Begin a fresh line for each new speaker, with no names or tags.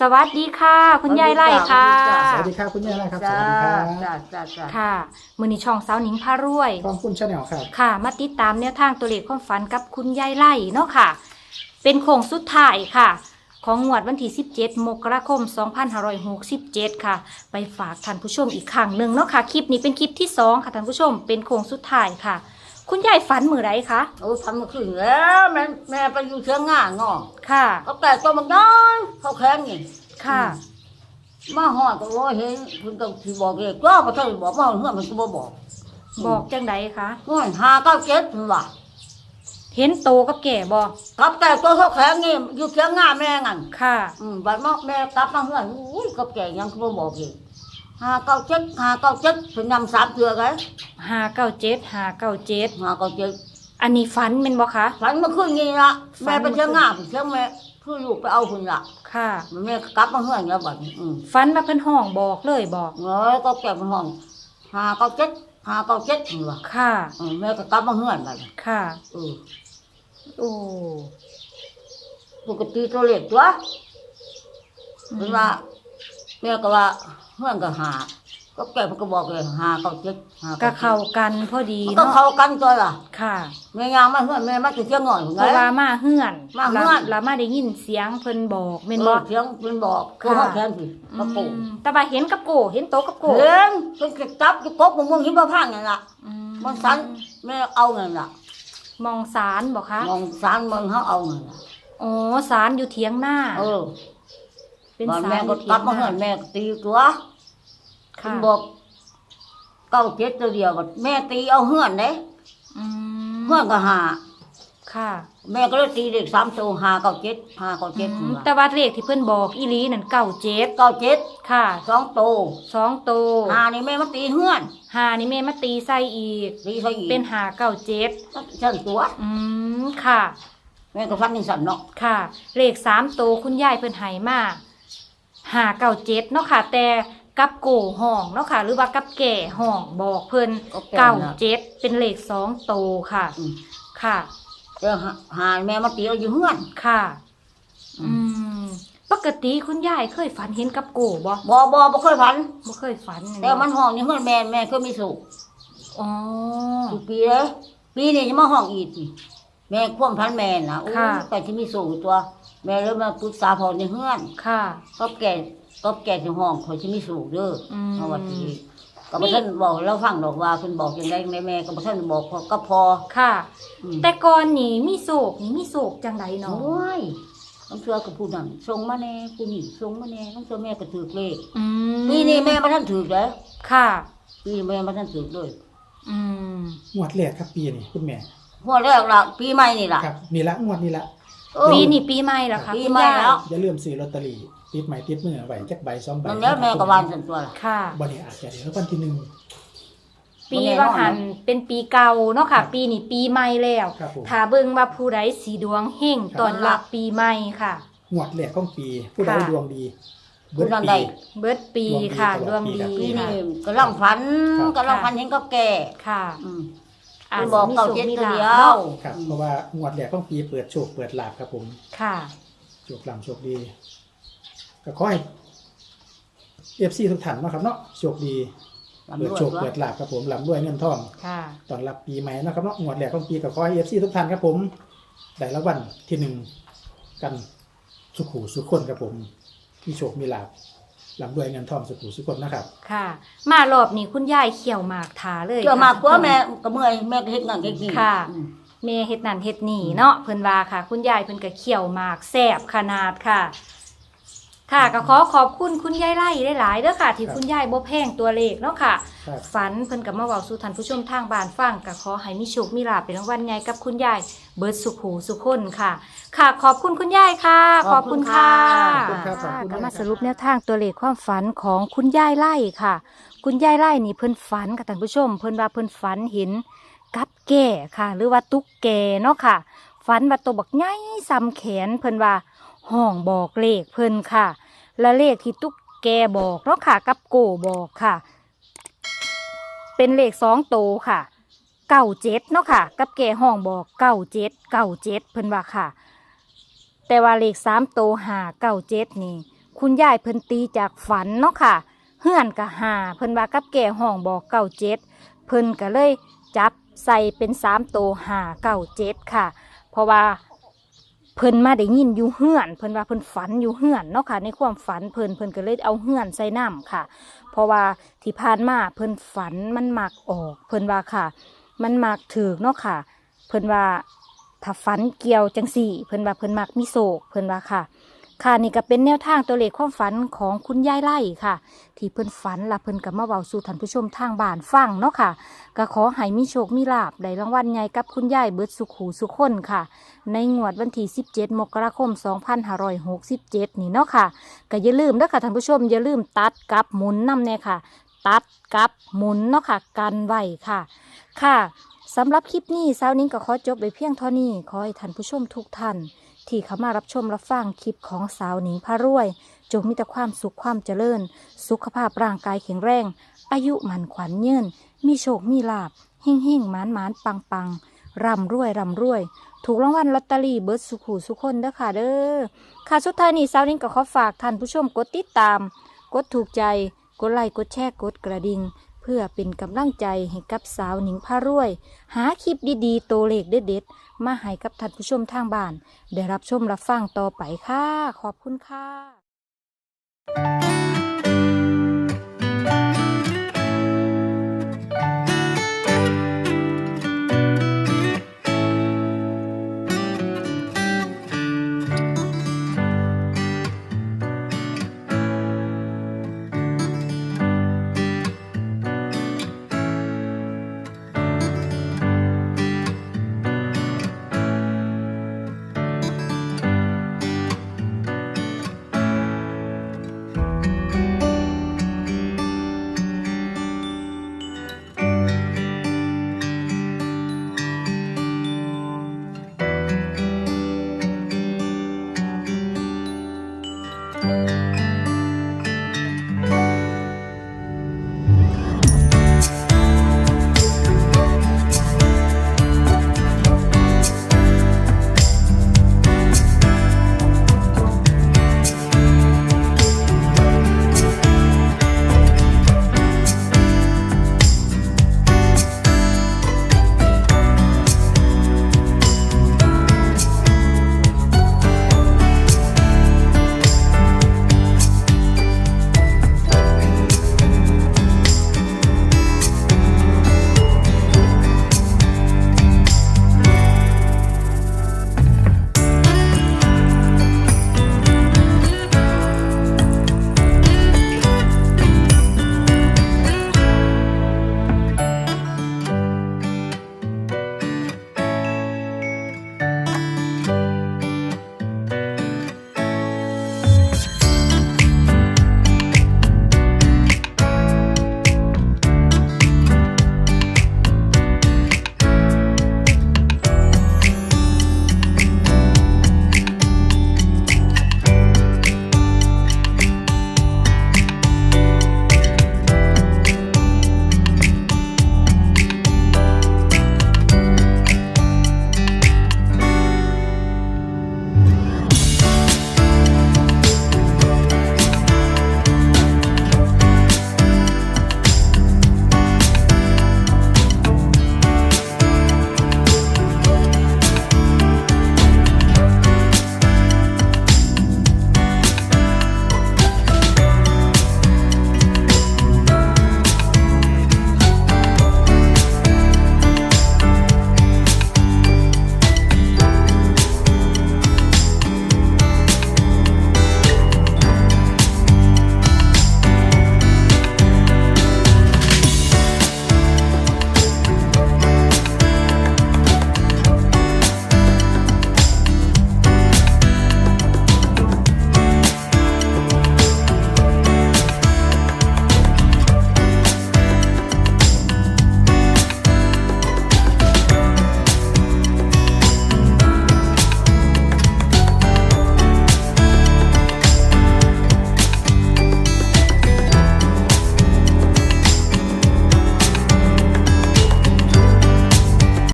สวัสดีค่ะ คุณยายไล่ค่ะ
สวัสดีครับคุณยายนะครับส
จ้า
วัสดีครับ
จ้าจ้าจ้า
ค่ะ มือนี้ช่องสาวหนิงพารวย
กองคุณชาแนลครับ
ค่ะ มาติดตามแนวทางตัวเลขความฝันกับคุณยายไล่เนาะค่ะ เป็นโค้งสุดท้ายค่ะ ของงวดวันที่ 17 มกราคม 2567 ค่ะ ไปฝากท่านผู้ชมอีกครั้งหนึ่งเนาะค่ะ คลิปนี้เป็นคลิปที่ 2 ค่ะท่านผู้ชม เป็นโค้งสุดท้ายค่ะ คุณยายฝันมือไรคะ
โอ้ยทำมาขึ้นแล้วแม่แม่ไปอยู่เชียงง่างอ
ค่ะ
เขาแต่ตัวมันน้อยเขาแข็งนี่
ค่ะ
มาหอดก็ว่าเห็นคุณก็ที่บอกเองก็ประเทศบอกมาเฮือนมันก็บ่บอก
บอกจังไดคะ
ห้อยหาเก้าเจ็ดมันว่า
เห็นโตกับแก่บอก
กับแต่ตัวเขาแข็งนี่อยู่เชียงง่าแม่งัน
ค่ะ
อืมบัดมาแม่กลับมาเฮือนอุ้ยกับแก่ยังก็บ่บอกอีก หาเก้าเจ็ดหาเก้าเจ็ดเป็นนำสามเทือกัน
หาเก้าเจ็ดหาเก้าเจ็ด
หาเก้าเจ็ด
อันนี้ฝันเป็นบ่คะ
ฝันเมื่อคืนนี้ละแม่ไปเชียงง่าไปเชียงแม่คือลูกไปเอาคุณละ
ค่ะ
แม่กลับมาเฮือนแล้วบัดนี้อืม
ฝันมาเพิ่นห้องบอกเลยบอก
เอ้ยก็แก็บห้องหาเก้าเจ็ดหาเก้าเจ็ดนี่ว่ะ
ค่ะ
เออแม่ก็กลับมาเฮือนบัดนี้
ค่ะ
เออ
โอ้
ปกติตัวเล็กตัวเป็นว่าแม่ก็ว่า เฮือนก็หา ก็แก็บมันก็บอกเลยหาเก้าเจ็ดหา
ก็เข้ากันพอดี
มันก็
เนาะ
เข้ากันตัวล่ะ
ค่ะ
แม่ยางมาเฮือนแม่มาจะเชียงหน่อย
เพราะว่ามาเฮือน
มาเฮือน
แล้วแล้วมาได้ยินเสียงเพิ่นบอกแม่น
เอ
บ่
อเชียงเป็นบอกคือ
ค่ะ
ห้องแทนสิกระโปง
อืมแต่ว่าเห็นกับโก เห็นโตกับโก
เห็นเพิ่นก็จับอยู่กบมะม่วงหิมะพังนั่นล่ะ
อื
มันสันแม่เอานั่นล่ะ
มองสารบ่คะ
มองสารเมืองเขาเอานั่นล่ะ
อ๋อสารอยู่เถียงหน้า
เออ
เป็น
บ้าน
สาร
แม่
อ
ก็
ยู่เถี
กลั
ย
บ
ง
มา
ห
เฮื
น้า
อนแม่ก็ตีตัว
ค่ะ
คุณบอกเก้าเจ็ดตัวเดียวบัดแม่ตีเอาเฮือนเด้
อืม
เฮือนก็หา
ค่ะ
แม่ก็เลยตีเด็กสามตัวหาเก้าเจ็ดหาเก้าเจ็ด
อืมแต่ว่าเลขที่เพิ่นบอกอีหลีนั่นเก้าเจ็ด
เก้าเจ็ด
ค่ะ
สองตัว
สองโต
หานี่แม่มาตีเฮือน
หานี่แม่มาตีใส่อีก
ตีเขาอีก
เป็นหาเก้าเจ็ด
ฉันตัว
อืมค่ะ
แม่ก็ฟันนี่สันเนาะ
ค่ะ เลขสามโตวคุณยายเพิ่นให้มา หาเก้าเจ็ดเนาะค่ะ แต่กับโกห้องเนาะค่ะ หรือว่ากับแก่ห้องบอกเพิ่น
ก็แก่
เก้า
นะ
เจ็ดเป็นเลขสองโตวค่ะ
อืม
ค่ะ
แต่หาหาแม่มาตีเอาอยู่เฮือน
ค่ะ
อื
อืม ปกติคุณยายเคยฝันเห็นกับโกบ่
บ่บ่บ่เคยฝัน
บ่เคยฝัน
แต่มันห้องอยู่เฮือนแม่แม่เคยมีสุข
อ๋อ
ทุกปีเลยปีนี้จะมาห้องอีกสิแม่ควมพันแม่นะโอ้ย
ค่ะ
แต่ที่มีสูงตัว แม่เริ่มมาปรึกษาพ่อในเฮือน
ค่ะ
ก็แก่ก็แก่ที่ห้องเขาที่มีสูงเด้ออ
ม
เอาว่าทีก็บ่ท่านบอกแล้วฟังดอกว่าคุณบอกยังไงแม่แม่ก็บ่ท่านบอกพอก็พอ
ค่ะ
อืม
แต่ก่อนนี่มีโศกนี่มีโศกจังไดเนาะ
โอ้ยน้ำเชื่อกับผู้นั้นส่งมาแน่ผู้นี้ส่งมาแน่น้ำเชื่อแม่ก็ถือเลข
อืม
ปีนี้แม่บ่ท่านถือเลย
ค่ะ
ปีนี้แม่บ่ท่านถือเลย
อืม
งวดแรกครับปีนี้คุณแม่
หัวแรกละปีใหม่นี่ล่ะ
ครับนี่ละงวดนี่ละ
เออ
ปีนี้ปีใหม่แล้วค่ะ
ปี
คุณ
ใหม่
ยาย
แล้ว
อย่าลืมซื้อลอตเตอรี่ติดใหม่ติดมือไว้จักใบสองใบ
นั่นแล้วแม่ก็วานสันตัวล่ะ
ค่ะ
บ่ได้อาจจะเดี๋ยววันที่หนึ่ง
ปี
บ่แน่นอน
ว่าหันเป็นปีเก่าเนาะค่ะ ปีนี้ปีใหม่แล้ว
ครับผม
ถ้าเบิ่งว่าผู้ใดสีดวงเฮง
ครับ
ตอนรับปีใหม่ค่ะ
งวดแรกของปีผู้ใด
ค่ะ
ดวงดี
ผู้
เบิด
นั้น
ปี
ใด
เบิดปีค่ะด
ด
ว
ว
ง
งดี
ดี
ปีนี้
ค่ะ
ก็ลังฝัน
ครับ
ก็ลังฝันเห็นก็แก่
ค่ะ
อืม
อาจ
คุณ
จะ
บอก
มี
เก่า
โศก
เจ็ด
มี
ตัว
ลา
เดีย
ภเนาะ
ว
ครับเพราะว่างวดแรกของปีเปิดโชคเปิดลาภครับผม
ค่ะ
โชคลาภโชคดี ก็ขอให้เอฟซีทุกท่านเนาะครับเนาะโชคดีเปิดโชคเปิดลาภครับผมลำด้วยเงินทอง
ค่ะ
ตอนรับปีใหม่นะครับเนาะงวดแรกของปีกับขอให้เอฟซีทุกท่านครับผม ได้รางวัลที่หนึ่งกันสุขูสุขคนครับผม มีโชคมีลาภ ลำด้วยเงินทองสุขูสุขคนนะครับ
ค่ะ มารอบนี้คุณยายเขี่ยวหมากทาเลย
เกี่ยวมากกว่า
ค่ะ
แม่ก็เมื่อยแม่ก็เฮ็ดนั่นเฮ็ดนี่
ค่ะ
อืม
แม่เฮ็ดนั่นเฮ็ดนี่เนาะเพิ่นว่าค่ะ คุณยายเพิ่นก็เขี่ยวหมากแซ่บขนาดค่ะ ค่ะก็ขอขอบคุณคุณยายไล่หลายๆเด้อค่ะ ที่
ครับ
คุณยายบ่แพงตัวเลขเนาะค่ะ
ครับ
ฝันเพิ่นก็มาเว้าสู่ท่านผู้ชมทางบ้านฟังก็ขอให้มีโชคมีลาภเป็นรางวัลใหญ่กับคุณยายเบิดสุขหูสุขคนค่ะ ค่ะ ขอบคุณคุณยายค่ะขอบคุณค่ะ
ขอบคุณครับขอบคุณ
ก็
มาก
มา
ครับ
สรุปแนวทางตัวเลขความฝันของคุณยายไล่ค่ะ คุณยายไล่นี่เพิ่นฝันกับท่านผู้ชม เพิ่นว่าเพิ่นฝันเห็นกับแก่ค่ะ หรือว่าตุ๊กแกเนาะค่ะ ฝันว่าตัวบักใหญ่ซ้ำแขนเพิ่นว่า ห้องบอกเลขเพิ่นค่ะ และเลขที่ตุ๊กแกบอกเนาะค่ะ กับโกบอกค่ะ เป็นเลขสองโตค่ะเก้าเจ็ดเนาะค่ะ กับแกห้องบอกเก้าเจ็ดเก้าเจ็ดเพิ่นว่าค่ะ แต่ว่าเลขสามโตหาเก้าเจ็ดนี่ คุณยายเพิ่นตีจากฝันเนาะค่ะเฮือนกะหาเพิ่นว่ากับแกห้องบอกเก่าเจ็ดเพิ่นก็เลยจับใส่เป็นสามโตหาเก่าเจ็ดค่ะ เพราะว่า เพิ่นมาได้ยินอยู่เฮือนเพิ่นว่าเพิ่นฝันอยู่เฮือนเนาะค่ะ ในความฝันเพิ่นเพิ่นก็เลยเอาเฮือนใส่น้ำค่ะ เพราะว่าที่ผ่านมาเพิ่นฝันมันมักออก เพิ่นว่าค่ะ มันมักถือเนาะค่ะ เพิ่นว่าถ้าฝันเกี่ยวจังสี่ เพิ่นว่าเพิ่นมักมีโศกเพิ่นว่าค่ะ ค่ะนี่ก็เป็นแนวทางตัวเลขความฝันของคุณยายไล่ค่ะ ที่เพิ่นฝันและเพิ่นก็มาเว้าสู่ท่านผู้ชมทางบ้านฟังเนาะค่ะ ก็ขอให้มีโชคมีลาบได้รางวัลใหญ่กับคุณยายเบิดสุขหูสุขคนค่ะ ในงวดวันที่ 17 มกราคม 2567 นี่เนาะค่ะก็อย่าลืมเด้อค่ะท่านผู้ชมอย่าลืมตัดกับหมุนนํแน่ค่ะ ตัดกับหมุนเนาะค่ะกันไว้ค่ะ ค่ะสำหรับคลิปนี้สาวนิ้งก็ขอจบไปเพียงเท่านี้ขอให้ท่านผู้ชมทุกท่าน ที่เข้ามารับชมรับฟังคลิปของสาวหนิงพารวย จงมีแต่ความสุขความเจริญ สุขภาพร่างกายแข็งแรง อายุมันขวัญยืนมีโชคมีลาบเฮ่งเฮ่งหมานหมานปังปังร่ำรวยร่ำรวย ถูกรางวัลลอตเตอรี่เบิร์ดสุขูสุขคนเด้อค่ะเด้อค่ะสุดท้ายนี้สาวนิ้งก็ขอฝากท่านผู้ชมกดติดตาม กดถูกใจ กดไลค์กดแชร์กดกระดิ่ง เพื่อเป็นกำลังใจให้กับสาวหนิงพารวย หาคลิปดีๆ โตเลขเด็ดๆ มาให้กับท่านผู้ชมทางบ้าน ได้รับชมรับฟังต่อไปค่ะ ขอบคุณค่ะ